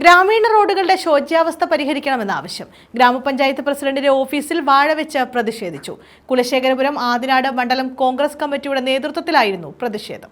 ഗ്രാമീണ റോഡുകളുടെ ശോച്യാവസ്ഥ പരിഹരിക്കണമെന്ന ആവശ്യം. ഗ്രാമപഞ്ചായത്ത് പ്രസിഡന്റിന്റെ ഓഫീസിൽ വാഴവെച്ച് പ്രതിഷേധിച്ചു. കുലശേഖരപുരം ആദിനാട് മണ്ഡലം കോൺഗ്രസ് കമ്മിറ്റിയുടെ നേതൃത്വത്തിലായിരുന്നു പ്രതിഷേധം.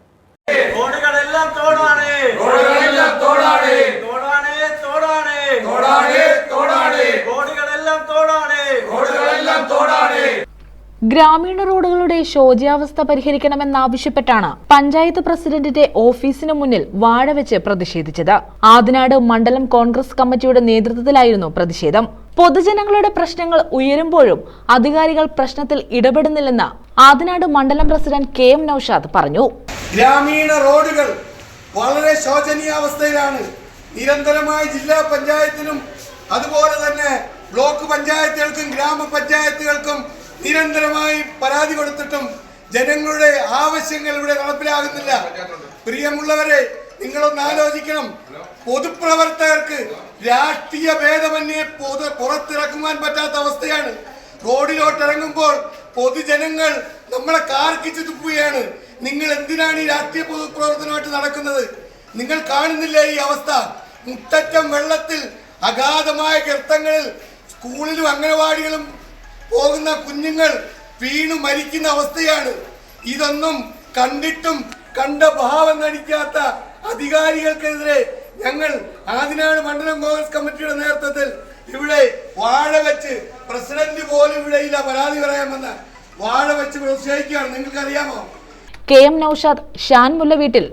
ഗ്രാമീണ റോഡുകളുടെ ശോച്യാവസ്ഥ പരിഹരിക്കണമെന്നാവശ്യപ്പെട്ടാണ് പഞ്ചായത്ത് പ്രസിഡന്റിന്റെ ഓഫീസിന് മുന്നിൽ വാഴവെച്ച് പ്രതിഷേധിച്ചത്. ആദിനാട് മണ്ഡലം കോൺഗ്രസ് കമ്മിറ്റിയുടെ നേതൃത്വത്തിലായിരുന്നു പ്രതിഷേധം. പൊതുജനങ്ങളുടെ പ്രശ്നങ്ങൾ ഉയരുമ്പോഴും അധികാരികൾ പ്രശ്നത്തിൽ ഇടപെടുന്നില്ലെന്ന് ആദിനാട് മണ്ഡലം പ്രസിഡന്റ് കെ എം നൌഷാദ് പറഞ്ഞു. ഗ്രാമീണ റോഡുകൾ വളരെ ശോചനീയാവസ്ഥയിലാണ് നിരന്തരമായി ജില്ലാ പഞ്ചായത്തിനും അതുപോലെ തന്നെ ബ്ലോക്ക് പഞ്ചായത്തുകൾക്കും ഗ്രാമപഞ്ചായത്തുകൾക്കും നിരന്തരമായി പരാതി കൊടുത്തിട്ടും ജനങ്ങളുടെ ആവശ്യങ്ങൾ ഇവിടെ നടപ്പിലാകുന്നില്ല. പ്രിയമുള്ളവരെ നിങ്ങളൊന്ന് ആലോചിക്കണം. പൊതുപ്രവർത്തകർക്ക് രാഷ്ട്രീയ ഭേദമന്യെ പൊതു പുറത്തിറക്കുവാൻ പറ്റാത്ത അവസ്ഥയാണ്. റോഡിലോട്ട് ഇറങ്ങുമ്പോൾ പൊതുജനങ്ങൾ നമ്മളെ കാർക്കിച്ച് തുപ്പുകയാണ്. നിങ്ങൾ എന്തിനാണ് ഈ രാഷ്ട്രീയ പൊതുപ്രവർത്തനമായിട്ട് നടക്കുന്നത്? നിങ്ങൾ കാണുന്നില്ലേ ഈ അവസ്ഥ? മുട്ടറ്റം വെള്ളത്തിൽ അഗാധമായ ഗർത്തങ്ങളിൽ സ്കൂളിലും അംഗനവാടികളും പോകുന്ന കുഞ്ഞുങ്ങൾ വീണു മരിക്കുന്ന അവസ്ഥയാണ്. ഇതൊന്നും കണ്ടിട്ടും കണ്ട ഭാവം നടിക്കാത്ത അധികാരികൾക്കെതിരെ ഞങ്ങൾ ആദിനാട് മണ്ഡലം കോൺഗ്രസ് കമ്മിറ്റിയുടെ നേതൃത്വത്തിൽ ഇവിടെ വാഴ വെച്ച് പ്രസിഡന്റ് പോലും ഇവിടെ ഇല്ല പരാതി പറയാമെന്ന് വാഴ വെച്ച് പ്രതിഷേധിക്കുകയാണ് നിങ്ങൾക്കറിയാമോ? കെ എം നൌഷാദ് ഷാൻ മുല്ലവീട്ടിൽ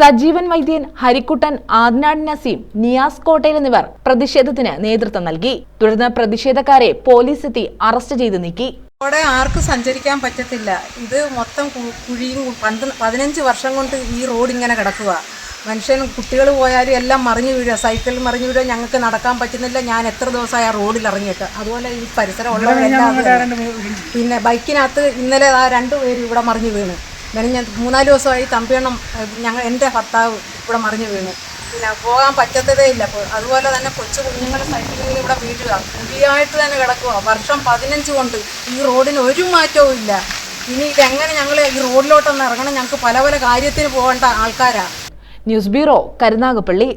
സജീവൻ വൈദ്യൻ ഹരിക്കുട്ടൻ ആദ്നാട് നസീം നിയാസ് കോട്ടയിൽ എന്നിവർ പ്രതിഷേധത്തിന് നേതൃത്വം നൽകി. തുടർന്ന് പ്രതിഷേധക്കാരെ പോലീസ് എത്തി അറസ്റ്റ് ചെയ്ത് നീക്കി. അവിടെ ആർക്കും സഞ്ചരിക്കാൻ പറ്റത്തില്ല. ഇത് മൊത്തം കുഴിയും പന്ത് പതിനഞ്ച് വർഷം കൊണ്ട് ഈ റോഡ് ഇങ്ങനെ കിടക്കുക മനുഷ്യൻ കുട്ടികൾ പോയാലും എല്ലാം മറിഞ്ഞു വീഴുക സൈക്കിളിൽ മറിഞ്ഞു വീഴുക ഞങ്ങൾക്ക് നടക്കാൻ പറ്റുന്നില്ല. ഞാൻ എത്ര ദിവസമായി ആ റോഡിൽ ഇറങ്ങിയിട്ട്. അതുപോലെ ഈ പരിസരം ഉള്ളവരെല്ലാം. പിന്നെ ബൈക്കിനകത്ത് ഇന്നലെ ആ രണ്ടുപേരും പേര് ഇവിടെ മറിഞ്ഞു വീണ്. പിന്നെ ഞാൻ മൂന്നാൽ ദിവസമായി തമ്പിയണ്ണം ഞങ്ങൾ എന്റെ ഭർത്താവ് ഇവിടെ മറിഞ്ഞു വീണ്. പിന്നെ പോകാൻ പറ്റത്തതേ ഇല്ല. അതുപോലെ തന്നെ കൊച്ചു കുഞ്ഞുങ്ങൾ സൈക്കിളിൽ ഇവിടെ വീഴുക. കുഴിയായിട്ട് തന്നെ കിടക്കുക. വർഷം പതിനഞ്ച് കൊണ്ട് ഈ റോഡിന് ഒരു മാറ്റവും ഇല്ല. ഇനി ഇതെങ്ങനെ ഞങ്ങൾ ഈ റോഡിലോട്ടൊന്ന് ഇറങ്ങണം? ഞങ്ങൾക്ക് പല പല കാര്യത്തിന് പോകേണ്ട ആൾക്കാരാണ് ന്യൂസ് ബ്യൂറോ കരുനാഗപ്പള്ളി.